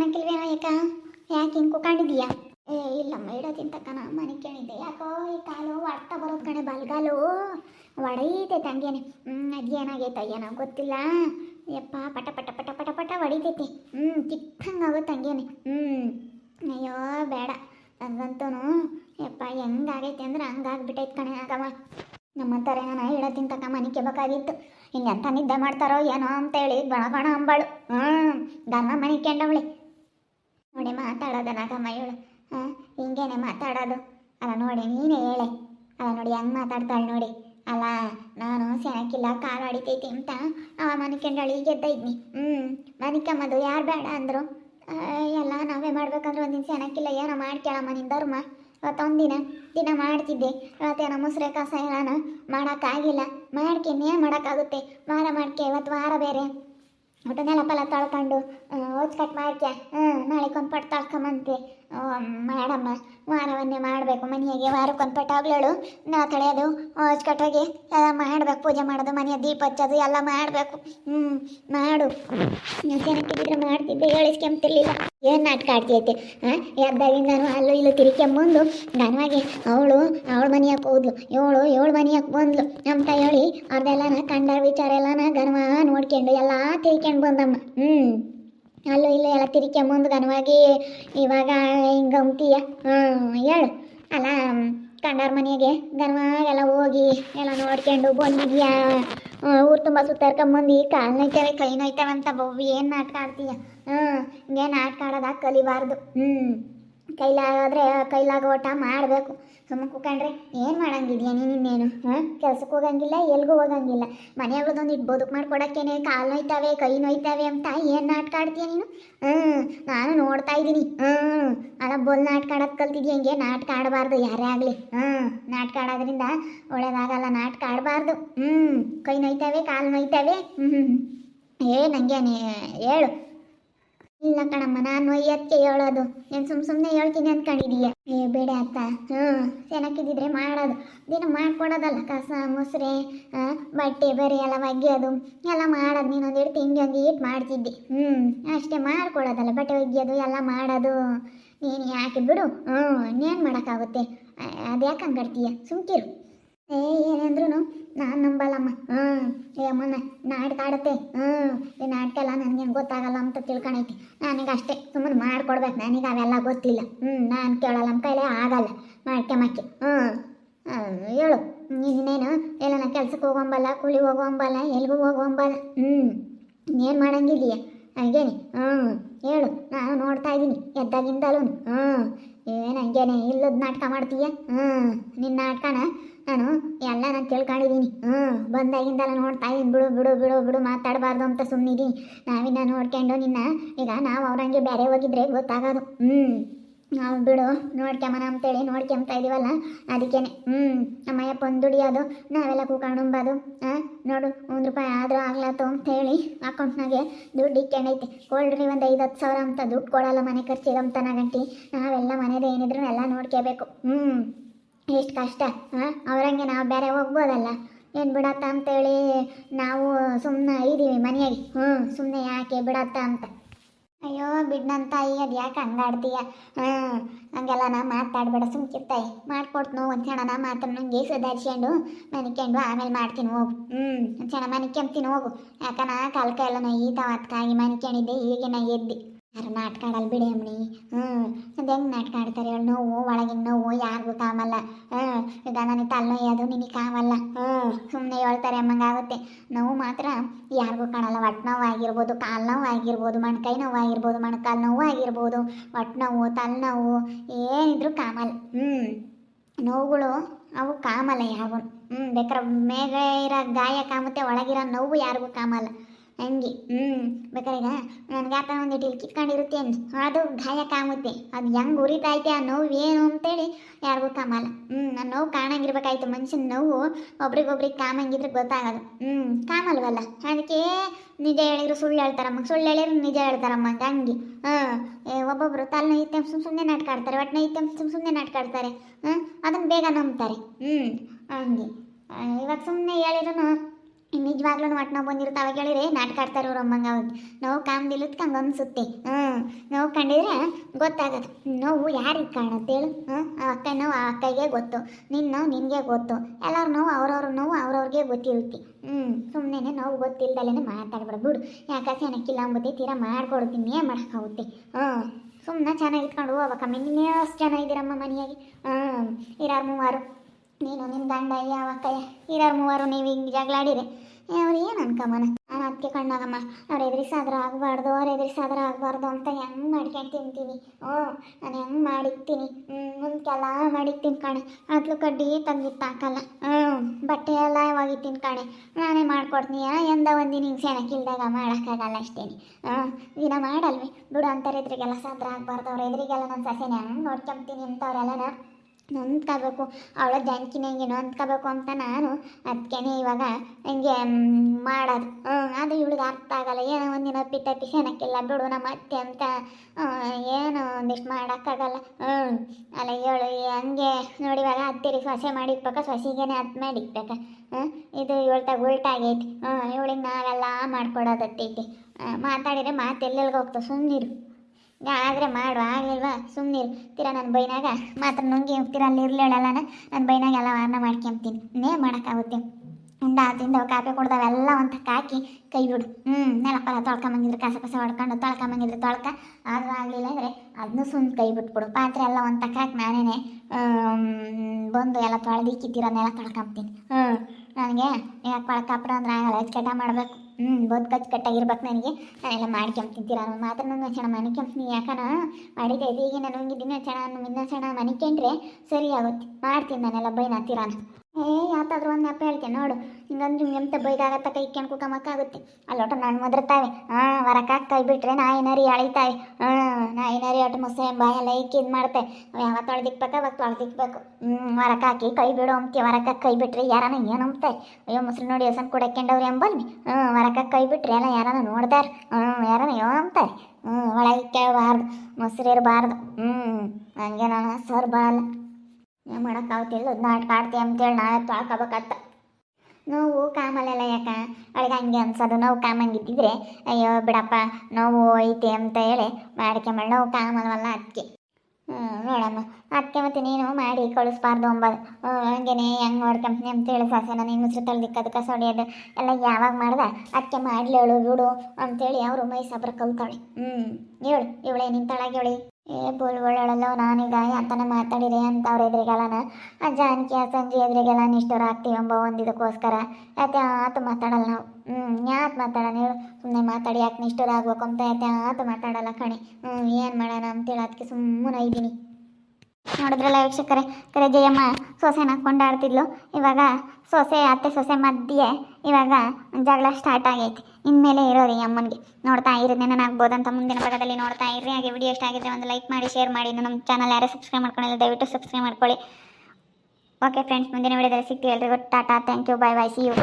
ಚೆನ್ನಾಗಿಲ್ವೇನೋ ಯಾಕ ಯಾಕೆ ಹಿಂಗೆ ಕುಕೊಂಡಿದೀಯಾ ಏ, ಇಲ್ಲಮ್ಮ ಇಡೋದಿಂತ ಕಣ ಮನೆ ಕೇಳಿದ್ದೆ. ಯಾಕೋ ಈ ಕಾಲು ಒಡ್ತಾ ಬರೋದು ಕಣೆ, ಬಲ್ಗಾಲು. ಹೊಡೀತೆ ತಂಗೇನೆ ಹ್ಞೂ ಅದೇನಾಗೈತೆ ಏನೋ ಗೊತ್ತಿಲ್ಲ. ಯಪ್ಪ, ಪಟ ಪಟ ಪಟ ಪಟ ಪಟ ಹೊಡಿತೈತಿ ಹ್ಞೂ ಕಿತ್ತಂಗಾಗುತ್ತೆ ಹಂಗೇನೆ ಹ್ಞೂ ಅಯ್ಯೋ, ಬೇಡ. ನಂಗಂತೂ ಯಪ್ಪ, ಹೆಂಗಾಗೈತೆ ಅಂದ್ರೆ ಹಂಗಾಗ್ಬಿಟ್ಟೈತೆ ಕಣೆ, ಆಗವ. ನಮ್ಮಂತಾರೆ ನಾನು ತಕ್ಕ ಮನಿಕೆ ಬೇಕಾಗಿತ್ತು ಹಿಂಗೆಂತ ನಿದ್ದೆ ಮಾಡ್ತಾರೋ ಏನೋ ಅಂತೇಳಿ ಬಣ ಬಣ ಅಂಬಾಳು. ಹ್ಞೂ ಗಮ್ಮ ಮನೆ ಕೆಂಡವಳೆ. ನೋಡಿ ಮಾತಾಡೋದ ನಾಗಮ್ಮ ಹೇಳು ಹಾಂ, ಹಿಂಗೇನೆ ಮಾತಾಡೋದು. ಅಲ್ಲ ನೋಡಿ, ನೀನೇ ಹೇಳೆ. ಅಲ್ಲ ನೋಡಿ, ಹೆಂಗೆ ಮಾತಾಡ್ತಾಳೆ ನೋಡಿ. ಅಲ್ಲ, ನಾನು ಸೆಣಕಿಲ್ಲ ಕಾಲು ಹೊಡಿತೈತಿ ಅಂತ. ಅವ ಮನೆ ಈಗ ಗೆದ್ದ ಇದ್ನಿ. ಹ್ಞೂ ಮನಿಕಮ್ಮದು ಯಾರು ಬೇಡ ಅಂದರು. ಎಲ್ಲ ನಾವೇ ಮಾಡ್ಬೇಕಂದ್ರೆ ಒಂದಿನ ಸೆಣಕಿಲ್ಲ ಏನೋ ಮಾಡ್ಕೊಳಮ್ಮ ನಿನ್ನ ಧರ್ಮ. ಇವತ್ತೊಂದಿನ ದಿನ ಮಾಡ್ತಿದ್ದೆ. ಇವತ್ತೇನೋ ಮುಸ್ರೆ ಕಸ ನಾನು ಮಾಡೋಕ್ಕಾಗಿಲ್ಲ. ಮಾಡ್ಕೆ ಏನು ಮಾಡೋಕ್ಕಾಗುತ್ತೆ. ವಾರ ಮಾಡ್ಕೆ, ಇವತ್ತು ವಾರ ಬೇರೆ. ಊಟ ನೆಲಪಲ ತೊಳ್ಕೊಂಡು ಓಚ್ ಕಟ್ ಮಾಡ್ಕ್ಯಾ ಹ್ಞೂ ನಾಳೆಗೊಂದು ಪಟ್ಟು ತೊಳ್ಕೊಂಬಂತೆ ಮಾಡಮ್ಮ ವಾರವನ್ನೇ ಮಾಡಬೇಕು. ಮನೆಯಾಗೆ ವಾರಕ್ಕೊಂದು ಪಟ್ಟು ಆಗ್ಲೇಳು ನಾ ತೊಳೆಯೋದು ಕಟ್ಟೋಗಿ ಎಲ್ಲ ಮಾಡ್ಬೇಕು. ಪೂಜೆ ಮಾಡೋದು, ಮನೆಯ ದೀಪ ಹಚ್ಚೋದು, ಎಲ್ಲ ಮಾಡಬೇಕು. ಹ್ಞೂ ಮಾಡು. ಚೆನ್ನಾಗಿದ್ರೆ ಮಾಡ್ತಿದ್ದೆ. ಹೇಳಿಸ್ಕೊಂತಿರ್ಲಿಲ್ಲ ಏನು ನಾಟಕ ಆಡ್ತೈತೆ ಹಾಂ ಎದ್ದಾಗಿಂದ ನಾನು ಅಲ್ಲೂ ಇಲ್ಲೂ ತಿರ್ಕೊಂಬಂದು ನನವಾಗಿ ಅವಳು ಅವಳು ಮನೆಯಾಗ ಹೋದ್ಲು. ಏಳು ಏಳು ಮನೆಯಾಗ ಬಂದ್ಲು. ಅಂತ ಹೇಳಿ ಅವ್ರದ್ದೆಲ್ಲನ ಕಂಡ ವಿಚಾರ ಎಲ್ಲನ ಗನವ ನೋಡ್ಕೊಂಡು, ಎಲ್ಲ ತಿರ್ಕೊಂಡು ಬಂದಮ್ಮ. ಹ್ಞೂ ಅಲ್ಲೂ ಇಲ್ಲೂ ಎಲ್ಲ ತಿರ್ಕೊಂಬಂದು ಘನವಾಗಿ ಇವಾಗ ಹಿಂಗೆ ಅಂತೀಯ ಹ್ಞೂ ಹೇಳು. ಅಲ್ಲ, ಕಂಡಾರ ಮನೆಗೆ ಘನವಾಗೆಲ್ಲ ಹೋಗಿ ಎಲ್ಲ ನೋಡ್ಕೊಂಡು ಬಂದಿದ್ಯಾ? ಊರು ತುಂಬ ಸುತ್ತಾರ್ಕೊಂಬಂದು ಕಾಲು ನೋಯ್ತವೆ, ಕೈ ನೋಯ್ತವೆ ಅಂತ ಬವ್ವಿ ಏನು ನಾಟಕ ಆಡ್ತೀಯ? ಹ್ಞೂ ಹಿಂಗೆ ನಾಟಕ ಆಡೋದಾಗ ಕಲಿಬಾರ್ದು. ಹ್ಞೂ ಕೈಲಾದ್ರೆ ಕೈಲಾಗ ಓಟ ಮಾಡಬೇಕು. ಸುಮ್ಮನೆ ಕೂತ್ಕೊಂಡ್ರೆ ಏನು ಮಾಡಂಗಿದ್ಯಾ ನೀನು ಇನ್ನೇನು? ಹಾಂ? ಕೆಲ್ಸಕ್ಕೆ ಹೋಗಂಗಿಲ್ಲ, ಎಲ್ಗೂ ಹೋಗಂಗಿಲ್ಲ. ಮನೆಯಾಗ್ಲದೊಂದು ಇಟ್ಟು ಬದುಕು ಮಾಡ್ಕೊಡಕ್ಕೇನೆ, ಕಾಲು ನೋಯ್ತಾವೆ, ಕೈ ನೋಯ್ತಾವೆ ಅಂತ ಏನು ನಾಟಕ ನೀನು? ಹ್ಞೂ ನಾನು ನೋಡ್ತಾ ಇದ್ದೀನಿ. ಹ್ಞೂ ಅಲ್ಲ ಬೋಲ್ ನಾಟಕ ಆಡೋದು ಕಲ್ತಿದ್ಯ ಹಿಂಗೆ? ನಾಟಕ ಆಡಬಾರ್ದು, ಯಾರೇ ಆಗಲಿ. ಹ್ಞೂ ನಾಟಕ ಆಡೋದ್ರಿಂದ ಒಳ್ಳೇದಾಗಲ್ಲ, ನಾಟಕ ಆಡಬಾರ್ದು. ಹ್ಞೂ ಕೈ ನೋಯ್ತಾವೆ, ಕಾಲು ನೋಯ್ತಾವೆ. ಹ್ಞೂ ಏ ನನಗೇನೆ ಹೇಳು ಇಲ್ಲ ಕಣಮ್ಮ, ನಾನು ಎತ್ತೆ ಹೇಳೋದು. ನಾನು ಸುಮ್ ಸುಮ್ಮನೆ ಹೇಳ್ತೀನಿ ಅನ್ಕೊಂಡಿದೀಯ. ಏ, ಬೇಡ ಅತ್ತ. ಹ್ಞೂ ಚೆನ್ನಾಗಿದ್ದಿದ್ರೆ ಮಾಡೋದು. ದಿನ ಮಾಡ್ಕೊಡೋದಲ್ಲ, ಕಸ, ಮೊಸ್ರೆ ಬಟ್ಟೆ, ಬರೀ, ಎಲ್ಲ ಒಗ್ಯೋದು. ಎಲ್ಲ ಮಾಡೋದು. ನೀನೊಂದೆರಡು ತಿಂಡಿ ಒಂದು ಈಟ್ ಮಾಡ್ತಿದ್ದೆ. ಹ್ಞೂ ಅಷ್ಟೇ ಮಾಡ್ಕೊಡೋದಲ್ಲ. ಬಟ್ಟೆ ಒಗ್ಯೋದು, ಎಲ್ಲ ಮಾಡೋದು. ನೀನು ಯಾಕೆ ಬಿಡು. ಹ್ಞೂ ಇನ್ನೇನು ಮಾಡೋಕ್ಕಾಗುತ್ತೆ? ಅದು ಯಾಕೆ ಸುಮ್ಕಿರು. ಏ ಏನಂದ್ರು ನಾನು ನಂಬಲ್ಲಮ್ಮ. ಹ್ಞೂ ಏ ಅಮ್ಮನ, ನಾಟಕ ಆಡುತ್ತೆ. ಹ್ಞೂ ಈ ನಾಟಕ ಎಲ್ಲ ನನಗೇನು ಗೊತ್ತಾಗಲ್ಲ ಅಂತ ತಿಳ್ಕೊಂಡೈತಿ ನನಗೆ ಅಷ್ಟೇ ಸುಮ್ಮನೆ ಮಾಡ್ಕೊಡ್ಬೇಕು. ನನಗೆ ಅವೆಲ್ಲ ಗೊತ್ತಿಲ್ಲ. ಹ್ಞೂ ನಾನು ಕೇಳಲ್ಲ ನಮ್ಮ ಕೈಲೇ ಆಗಲ್ಲ. ಮಾಡ್ಕೊಂಬಕ್ಕೆ ಹ್ಞೂ ಹೇಳು. ಇನ್ನೇನು? ಎಲ್ಲ ಕೆಲ್ಸಕ್ಕೆ ಹೋಗೋಂಬಲ್ಲ ಕೂಲಿ ಹೋಗೋಂಬಲ್ಲ, ಎಲ್ಗೂ ಹೋಗೋಂಬಲ್ಲ. ಹ್ಞೂ ಏನು ಮಾಡಂಗಿದೀಯ ಹಂಗೇನೆ. ಹ್ಞೂ ಹೇಳು. ನಾನು ನೋಡ್ತಾ ಇದ್ದೀನಿ. ಎದ್ದಾಗಿಂದಲೂ ಹ್ಞೂ ಏನು ಹಂಗೇನೆ? ಇಲ್ಲದ ನಾಟಕ ಮಾಡ್ತೀಯ? ಹ್ಞೂ ನಿನ್ನ ನಾಟಕನ ನಾನು, ಎಲ್ಲ ನಾನು ತಿಳ್ಕೊಂಡಿದ್ದೀನಿ ಹ್ಞೂ ಬಂದಾಗಿಂದಲ್ಲ ನೋಡ್ತಾ ಇದ್ದೀನಿ ಬಿಡು ಬಿಡು ಬಿಡು ಬಿಡು, ಮಾತಾಡಬಾರ್ದು ಅಂತ ಸುಮ್ಮನಿದ್ದೀನಿ ನಾವಿನ್ನ ನೋಡ್ಕೊಂಡು ನಿನ್ನ, ಈಗ ನಾವು ಅವ್ರಂಗೆ ಬೇರೆ ಹೋಗಿದ್ರೆ ಗೊತ್ತಾಗೋದು. ಹ್ಞೂ ನಾವು ಬಿಡು ನೋಡ್ಕೊಂಬನ ಅಂತೇಳಿ ನೋಡ್ಕೊಂತ ಇದೀವಲ್ಲ, ಅದಕ್ಕೇನೆ. ಹ್ಞೂ ನಮ್ಮಯ್ಯಪ್ಪ ಒಂದು ದುಡಿಯೋದು ನಾವೆಲ್ಲ ಕೂತ್ಕೊಂಡುಂಬೋದು ಹಾಂ ನೋಡು, ಒಂದು ರೂಪಾಯಿ ಆದರೂ ಆಗ್ಲಾತು ಅಂತೇಳಿ ಅಕೌಂಟ್ನಾಗೆ ದುಡ್ಡು ಇಕ್ಕೊಂಡೈತೆ. ಕೊಡ್ರಿ ಒಂದು ಐದು ಹತ್ತು ಸಾವಿರ ಅಂತ ದುಡ್ಡು ಕೊಡಲ್ಲ ಮನೆ ಖರ್ಚಿಗೆ ಅಂತನ ಗಂಟಿ. ನಾವೆಲ್ಲ ಮನೇದು ಏನಿದ್ರು ಎಲ್ಲ ನೋಡ್ಕೋಬೇಕು. ಹ್ಞೂ ಎಷ್ಟು ಕಷ್ಟ, ಹಾಂ? ಅವ್ರಂಗೆ ನಾವು ಬೇರೆ ಹೋಗ್ಬೋದಲ್ಲ? ಏನು ಬಿಡತ್ತ ಅಂತೇಳಿ ನಾವು ಸುಮ್ಮನೆ ಇದ್ದೀವಿ ಮನೆಯಾಗಿ. ಹ್ಞೂ ಸುಮ್ಮನೆ ಯಾಕೆ ಬಿಡತ್ತ ಅಂತ. ಅಯ್ಯೋ, ಬಿಡ್ನಂತ ತಾಯಿ ಅದು ಯಾಕೆ ಹಂಗಾಡ್ತೀಯ? ಹಾಂ, ಹಂಗೆಲ್ಲ ನಾ ಮಾತಾಡ್ಬೇಡ ಸುಮ್ಕಿರ್ತಾಯಿ ಮಾಡ್ಕೊಡ್ತು ಒಂದು ಕ್ಷಣ, ನಾ ಮಾತ್ರ ನಂಗೆ ಸುಧಾರಿಸ್ಕೊಂಡು ಮನಿಕೊಂಡು ಆಮೇಲೆ ಮಾಡ್ತೀನಿ, ಹೋಗು. ಹ್ಞೂ, ಒಂದು ಕ್ಷಣ ಮನಿಕೊಂತೀನಿ ಹೋಗು. ಯಾಕನ ನಾ ಎಲ್ಲ ನಾ ಈತ ಅದಕ್ಕಾಗಿ ಮನಿಕೊಂಡಿದ್ದೆ ಈಗ ನಾ ಎದ್ದಿ. ಯಾರು ನಾಟಕ ಆಡಲ್ಲ ಬಿಡಿ ಅಮ್ಮನಿ. ಹ್ಞೂ ಅದು ಹೆಂಗೆ ನಾಟಕ ಆಡ್ತಾರೆ ನೋವು, ಒಳಗಿನ ನೋವು, ಯಾರಿಗೂ ಕಾಮಲ್ಲ. ಹ್ಞೂ ಈಗ ನನಗೆ ಅದು, ನಿನಗೆ ಕಾಮಲ್ಲ. ಹ್ಞೂ ಸುಮ್ಮನೆ ಹೇಳ್ತಾರೆ ಅಮ್ಮಂಗಾಗುತ್ತೆ ನೋವು ಮಾತ್ರ ಯಾರಿಗೂ ಕಾಣಲ್ಲ. ಹೊಟ್ಟೆ ನೋವು ಆಗಿರ್ಬೋದು, ಕಾಲು ನೋವು ಆಗಿರ್ಬೋದು, ಮಣ್ಕೈ ನೋವು ಆಗಿರ್ಬೋದು, ಮಣ್ಕಾಲು ನೋವು ಆಗಿರ್ಬೋದು ಹೊಟ್ಟೆ ನೋವು ತಲೆನೋವು ಏನಿದ್ರು ಕಾಮಲ್ಲ ಹ್ಞೂ ನೋವುಗಳು ಅವು ಕಾಮಲ್ಲ ಯಾರಿಗೂ. ಹ್ಞೂ ಬೇಕಾದ್ರೆ ಮೇಗ ಇರೋ ಗಾಯ ಕಾಮುತ್ತೆ, ಒಳಗಿರೋ ನೋವು ಯಾರಿಗೂ ಕಾಮಲ್ಲ. ಹಂಗೆ? ಹ್ಞೂ ಬೇಕಾದ್ರೆ ನನಗೆ ಆತ ಒಂದು ಇಲ್ಲಿ ಕಿತ್ಕೊಂಡಿರುತ್ತೇನು ಅದು. ಗಾಯ ಕಾಮುತ್ತೆ. ಅದು ಹೆಂಗೆ ಉರಿತೈತೆ ಆ ನೋವು ಏನು ಅಂತೇಳಿ ಯಾರಿಗೂ ಕಾಮಲ್ಲ. ಹ್ಞೂ ಆ ನೋವು ಕಾಣಂಗಿರ್ಬೇಕಾಯ್ತು. ಮನುಷ್ಯನ ನೋವು ಒಬ್ರಿಗೊಬ್ರಿಗೆ ಕಾಮಂಗಿದ್ರೆ ಗೊತ್ತಾಗೋದು. ಹ್ಞೂ ಕಾಮಲ್ವಲ್ಲ? ಅದಕ್ಕೆ ನಿಜ ಹೇಳಿದ್ರು ಸುಳ್ಳು ಹೇಳ್ತಾರಮ್ಮ. ಸುಳ್ಳು ಹೇಳಿದ್ರು ನಿಜ ಹೇಳ್ತಾರಮ್ಮ ಹಂಗೆ. ಹಾಂ ಒಬ್ಬೊಬ್ರು ತಲೆ ಇತ್ತೆ ಸುಮ್ಮ ಸುಮ್ಮನೆ ನಾಟ್ಕಾಡ್ತಾರೆ. ಆಡ್ತಾರೆ ಒಟ್ಟು ನೋಯುತ್ತೆ ಸುಮ್ಮ ಸುಮ್ಮನೆ ನಾಟಕ ಆಡ್ತಾರೆ ಹಾಂ ಅದನ್ನು ಬೇಗ ನಂಬ್ತಾರೆ. ಹ್ಞೂ ಹಂಗೆ. ಇವಾಗ ಸುಮ್ಮನೆ ಹೇಳಿದ್ರು ನಿಜವಾಗ್ಲೂ ಒಟ್ಟು ನಾವು ಬಂದಿರ್ತಾವ ಹೇಳಿದ್ರೆ ನಾಟಕ ಆಡ್ತಾರೆ ಅವ್ರು ಅಮ್ಮಂಗ ಅವಾಗ. ನೋವು ಕಾಮ್ದಿಲ್ಲದ್ಕ ಹಂಗೆ ಅನ್ಸುತ್ತೆ. ಹ್ಞೂ ನೋವು ಕಂಡಿದ್ರೆ ಗೊತ್ತಾಗದು. ನೋವು ಯಾರಿಗೆ ಕಾಣುತ್ತೆ ಹೇಳು? ಹ್ಞೂ ಅಕ್ಕ ನೋವು ಆ ಅಕ್ಕಗೆ ಗೊತ್ತು. ನಿನ್ನ ನಿನಗೆ ಗೊತ್ತು. ಎಲ್ಲರ ನೋವು ಅವ್ರವ್ರ ನೋವು ಅವ್ರವ್ರಿಗೆ ಗೊತ್ತಿರುತ್ತೆ. ಹ್ಞೂ ಸುಮ್ಮನೆ ನೋವು ಗೊತ್ತಿಲ್ದಲೇ ಮಾತಾಡ್ಬೇಡ. ಬಿಡು. ಯಾಕೆ ಏನಕ್ಕಿಲ್ಲ ಅಂಬುತ್ತೆ ತೀರಾ ಮಾಡ್ಕೊಡ್ತೀನಿ ಏನು ಮಾಡೋಕ್ಕಾಗುತ್ತೆ ಹ್ಞೂ ಸುಮ್ಮನೆ ಚೆನ್ನಾಗಿ ಇಟ್ಕೊಂಡು ಹೋಗ್ಬೇಕಮ್ಮ ಇನ್ನೇ ಅಷ್ಟು ಜನ ಇದ್ದೀರಮ್ಮ ಮನೆಯಾಗೆ? ಹ್ಞೂ ಇರಾರು ಮೂವಾರು. ನೀನು ನಿನ್ನ ಗಂಡ ಯಾವ ಅಕ್ಕಯ್ಯ ಹಿರಿಯರು ಮೂವರು ನೀವು ಹಿಂಗೆ ಜಗಳಾಡಿರಿ. ಅವ್ರು ಏನು ಅನ್ಕಮ್ಮನ? ನಾನು ಅದಕ್ಕೆ ಕಣ್ಣಾಗಮ್ಮ. ಅವ್ರು ಎದುರಿಸಾದ್ರೆ ಆಗಬಾರ್ದು, ಅವ್ರು ಎದುರಿಸಾದ್ರೆ ಆಗಬಾರ್ದು ಅಂತ ಹೆಂಗೆ ಮಾಡ್ಕೊಂಡು ತಿಂತೀನಿ ಓ ನಾನು ಹೆಂಗೆ ಮಾಡಿಕ್ತೀನಿ ಮುಂದಕ್ಕೆಲ್ಲ ಮಾಡಿಕ್ತೀನಿ ಕಣೆ. ಅದ್ಲು ಕಡ್ಡಿ ತಂದಿತ್ತು ಹಾಕಲ್ಲ. ಹ್ಞೂ, ಬಟ್ಟೆ ಎಲ್ಲ ಯಾವಾಗ ಕಣೆ. ನಾನೇ ಮಾಡ್ಕೊಡ್ತೀನಿ ಎಂದ ಒಂದಿನ ಹಿಂಗೆ ಸೆಣಕಿಲ್ದಾಗ ಮಾಡೋಕ್ಕಾಗಲ್ಲ ಅಷ್ಟೇನೆ ಹ್ಞೂ, ದಿನ ಮಾಡಲ್ವಿ? ಬಿಡು ಅಂತಾರೆ ಎದುರಿಗೆಲ್ಲ ಸಾದ್ರ ಆಗಬಾರ್ದು. ಅವ್ರ ಎದುರಿಗೆಲ್ಲ ನನ್ನ ಸಸೆನ ಹೆಂಗೆ ನೋಡ್ಕೊಂತೀನಿ ಅಂತವ್ರೆಲ್ಲನ? ನೊಂದ್ಕೋಬೇಕು ಅವಳ ಹಿಂಗೆ ನೊಂದ್ಕೋಬೇಕು ಅಂತ ನಾನು ಅದಕ್ಕೇನೆ ಇವಾಗ ಹಂಗೆ ಮಾಡೋದು. ಅದು ಇವಳಿಗೆ ಅರ್ಥ ಆಗಲ್ಲ. ಏನೋ ಒಂದಿನ ಪಿಟ್ಟ ಪಿಸೇನಕ್ಕಿಲ್ಲ ಬಿಡು ನಮ್ಮ ಅತ್ತೆ ಅಂತ ಏನು ಒಂದಿಷ್ಟು ಮಾಡೋಕ್ಕಾಗಲ್ಲ ಹ್ಞೂ ಅಲ್ಲ ಹೇಳು ಹಂಗೆ ನೋಡಿ ಇವಾಗ ಅತ್ತಿರಿ ಸೊಸೆ ಮಾಡಿಕ್ಬೇಕ ಸೊಸೆಗೇನೆ ಅತ್ ಮಾಡಿಕ್ಬೇಕ ಹ್ಞೂ ಇದು ಇವಳ್ತಾಗ ಉಲ್ಟಾಗೈತಿ ಹ್ಞೂ ಇವಳಿಗೆ ನಾವೆಲ್ಲ ಮಾಡ್ಕೊಡೋದತ್ತೈತಿ ಮಾತಾಡಿದರೆ ಮಾತು ಎಲ್ಲೆಲ್ಗೆ ಹೋಗ್ತಾವೆ ಸುಮ್ಮನಿರು ಆದರೆ ಮಾಡು ಆಗಿಲ್ವಾ ಸುಮ್ಮನೆ ತೀರ ನನ್ನ ಬೈನಾಗ ಮಾತ್ರ ನುಂಗಿ ತೀರ ಅಲ್ಲಿ ನನ್ನ ಬೈನಾಗ ಎಲ್ಲ ಅನ್ನ ಮಾಡ್ಕೊಂತೀನಿ. ಇನ್ನೇ ಮಾಡೋಕ್ಕಾಗುತ್ತೆ? ಉಂಡ ತಿಂದವು ಕಾಪಿ ಕುಡ್ದವೆಲ್ಲ ಅಂತ ಹಾಕಿ ಕೈ ಬಿಡು. ಹ್ಞೂ ನೆಲಪಲ ತೊಳ್ಕೊಂಬಂಗಿದ್ರೆ ಕಸ ಕಸ ಹೊಡ್ಕೊಂಡು, ತೊಳ್ಕೊಂಬಂಗಿದ್ರೆ ತೊಳ್ಕ. ಅದು ಆಗಲಿಲ್ಲ ಅಂದರೆ ಅದನ್ನೂ ಸುಮ್ಮನೆ ಕೈ ಬಿಟ್ಬಿಡು. ಪಾತ್ರೆ ಎಲ್ಲ ಒಂದು ಹಾಕಿ ನಾನೇ ಬಂದು ಎಲ್ಲ ತೊಳೆದು ಇಕ್ಕಿದ್ದೀರನ್ನೆಲ್ಲ ತೊಳ್ಕೊಂತೀನಿ ಹ್ಞೂ ನನಗೆ ಯಾಕೆ ಪಳ ಕಪ್ಪಡ ಅಂದ್ರೆ ಆಗಲ್ಲ ಅಚ್ಚಕಟ್ಟ ಮಾಡಬೇಕು. ಹ್ಞೂ ಕಟ್ಟಾಗಿ ಅಚ್ಚುಕಟ್ಟಾಗಿರ್ಬೇಕು ನನಗೆ. ನಾನೆಲ್ಲ ಮಾಡ್ಕೊಂತಿರ್ತೀರ ನಾನು ಮಾತ್ರ ನನ್ನ ಚೆನ್ನಾಗಿ ಮನಿಕೊಂತೀನಿ ಯಾಕನ? ಮಾಡಿದೆ ಈಗ ನಾನು ಚೆನ್ನ ಚೆನ್ನಾಗಿ ಇನ್ನೊಂದು ಚೆನ್ನಾಗಿ ಮನಿಕೊಂಡ್ರೆ ಸರಿ ಆಗುತ್ತೆ. ಮಾಡ್ತೀನಿ ನಾನೆಲ್ಲ ಬೈನ ತೀರಾನ ಏ ಯಾತಾದ್ರೂ ಒಂದು ನೆಪ ಹೇಳ್ತೀನಿ, ನೋಡು. ಹಿಂಗಂದ್ರೆ ಎಂತ ಬೈದಾಗತ್ತ ಕೈ ಇಕ್ಕೊಂಡು ಕುಕಮಕ್ಕಾಗುತ್ತೆ ಅಲ್ಲೊಟ ನಾನು ಮುದ್ರತಾವೆ. ಹಾಂ ಹೊರಕಾಕ್ ಕೈ ಬಿಟ್ರೆ ನಾ ಏನಾರಿ ಅಳಿತಾವೆ. ಹಾಂ ಏನಾರಿ ಒಟ್ಟು ಮೊಸೆ ಬಾಯೆಲ್ಲ ಇಕ್ಕಿ ಇದು ಮಾಡ್ತೆ. ಅವ್ ಯಾವ ತೊಳೆದಿಕ್ಬೇಕು ಅವಾಗ ತೊಳೆದಿಕ್ಬೇಕು ಹ್ಞೂ ವರಕಾಕಿ ಕೈ ಬಿಡು ಅಂಬ್ತಿ ಹೊರಕಾಕ್ ಕೈ ಬಿಟ್ರೆ ಯಾರನ ಏನು ಅಂಬ್ತಾರೆ ಅಯ್ಯೋ, ಮೊಸರು ನೋಡಿ ಹೊಸನ್ ಕುಡಕ್ಕೊಂಡವ್ರು ಎಂಬಲ್ಮಿ. ಹ್ಞೂ ಹೊರಕಾಕ್ ಕೈ ಬಿಟ್ರೆ ಎಲ್ಲ ಯಾರನ ನೋಡ್ತಾರೆ ಹ್ಞೂ ಯಾರನ ಯೋ ಅಂತಾರೆ ಹ್ಞೂ ಒಳಗೆ ಕೇಳಬಾರ್ದು, ಮೊಸರು ಇರಬಾರ್ದು. ಹ್ಞೂ ಹಂಗೆ ನಾನು ಸರ್ ಬಾಲ್. ಏನು ಮಾಡೋಕ್ಕಾಗ್ತಿಲ್ಲ ನಾಟಕ ಅಂತ ಅಂತೇಳಿ ನಾಳೆ ತೊಳ್ಕೊಬೇಕತ್ತ ನೋವು ಕಾಮಲ್ಲೆಲ್ಲ ಯಾಕ? ಅವಳಿಗೆ ಹಂಗೆ ಅನ್ಸೋದು. ನೋವು ಕಾಮಂಗಿದ್ದಿದ್ರೆ, ಅಯ್ಯೋ ಬಿಡಪ್ಪ, ನೋವು ಐತೆ ಅಂತ ಹೇಳಿ ಮಾಡ್ಕೊಂಬಳು ನೋವು ಕಾಮಲ್ವಲ್ಲ ಅದಕ್ಕೆ ಹ್ಞೂ ನೋಡಮ್ಮ. ಅದಕ್ಕೆ ಮತ್ತೆ ನೀನು ಮಾಡಿ ಕಳಿಸ್ಬಾರ್ದು ಅಂಬೋದು. ಹಂಗೇನೆ ಹೆಂಗೆ ನೋಡ್ಕೊಂತೀನಿ ಸಾಸೆ ನಾನು ನೀನು ಮುಸ್ರು ತೊಳ್ದಿಕ್ಕದು ಕಸ ಎಲ್ಲ ಯಾವಾಗ ಮಾಡ್ದೆ? ಅದಕ್ಕೆ ಮಾಡ್ಲೇಳು ಬಿಡು ಅಂತೇಳಿ ಅವರು ಮೈ ಸಬ್ರ ಕಲ್ತಾಳೆ ಹ್ಞೂ ಹೇಳು, ಇವಳೆ ನಿಂತಾಳಾಗಿ ಹೇಳಿ ಏ ನಾನು ನಾನೀಗ ಅಂತಾನೆ ಮಾತಾಡಿದೆ ಅಂತ ಅವ್ರ ಎದುರಿಗೆಲ್ಲನ? ಜಾನಕಿ, ಆ, ಸಂಜೆ ಎದುರಿಗೆಲ್ಲ ನಿಷ್ಠರ ಆಗ್ತೀವಿ ಎಂಬ ಒಂದಿದಕ್ಕೋಸ್ಕರ. ಯಾಕೆ ಆತು ಮಾತಾಡಲ್ಲ ನಾವು. ಹ್ಞೂ ಯಾಕೆ ಮಾತಾಡೋಣ ಹೇಳು. ಸುಮ್ಮನೆ ಮಾತಾಡಿ ಯಾಕೆ ನಿಷ್ಠರ ಆಗ್ಬೇಕು ಅಂತ ಯಾಕೆ ಆತು ಮಾತಾಡಲ್ಲ ಕಣೆ. ಹ್ಞೂ ಏನು ಮಾಡೋಣ ಅಂತೇಳಿ ಅದಕ್ಕೆ ಸುಮ್ಮನೆ ಇದ್ದೀನಿ. ನೋಡಿದ್ರಲ್ಲ ವೀಕ್ಷಕರೇ, ಕರೆ ಜಯಮ್ಮ ಸೊಸೆನ ಕೊಂಡಾಡ್ತಿದ್ಲು. ಇವಾಗ ಸೊಸೆ, ಅತ್ತೆ ಸೊಸೆ ಮಧ್ಯೆ ಇವಾಗ ಜಗಳ ಸ್ಟಾರ್ಟ್ ಆಗೈತಿ. ಇನ್ಮೇಲೆ ಇರೋರಿ ಅಮ್ಮನಿಗೆ. ನೋಡ್ತಾ ಇರಿ ಅಂತ ಮುಂದಿನ ಭಾಗದಲ್ಲಿ ನೋಡ್ತಾ ಇರ್ರಿ ಹಾಗೆ ವಿಡಿಯೋ ಇಷ್ಟ ಆಗಿದೆ ಒಂದು ಲೈಕ್ ಮಾಡಿ ಶೇರ್ ಮಾಡಿ. ನಮ್ಮ ಚಾನಲ್ ಯಾರು ಸಬ್ಸ್ಕ್ರೈಬ್ ಮಾಡ್ಕೊಂಡಿಲ್ಲ, ದಯವಿಟ್ಟು ಸಬ್ಸ್ಕ್ರೈಬ್ ಮಾಡ್ಕೊಳ್ಳಿ. ಓಕೆ ಫ್ರೆಂಡ್ಸ್ ಮುಂದಿನ ವಿಡಿಯೋದಲ್ಲಿ ಸಿಗ್ತೀವಿ ಎಲ್ರಿಗೂ. Tata thank you bye bye see you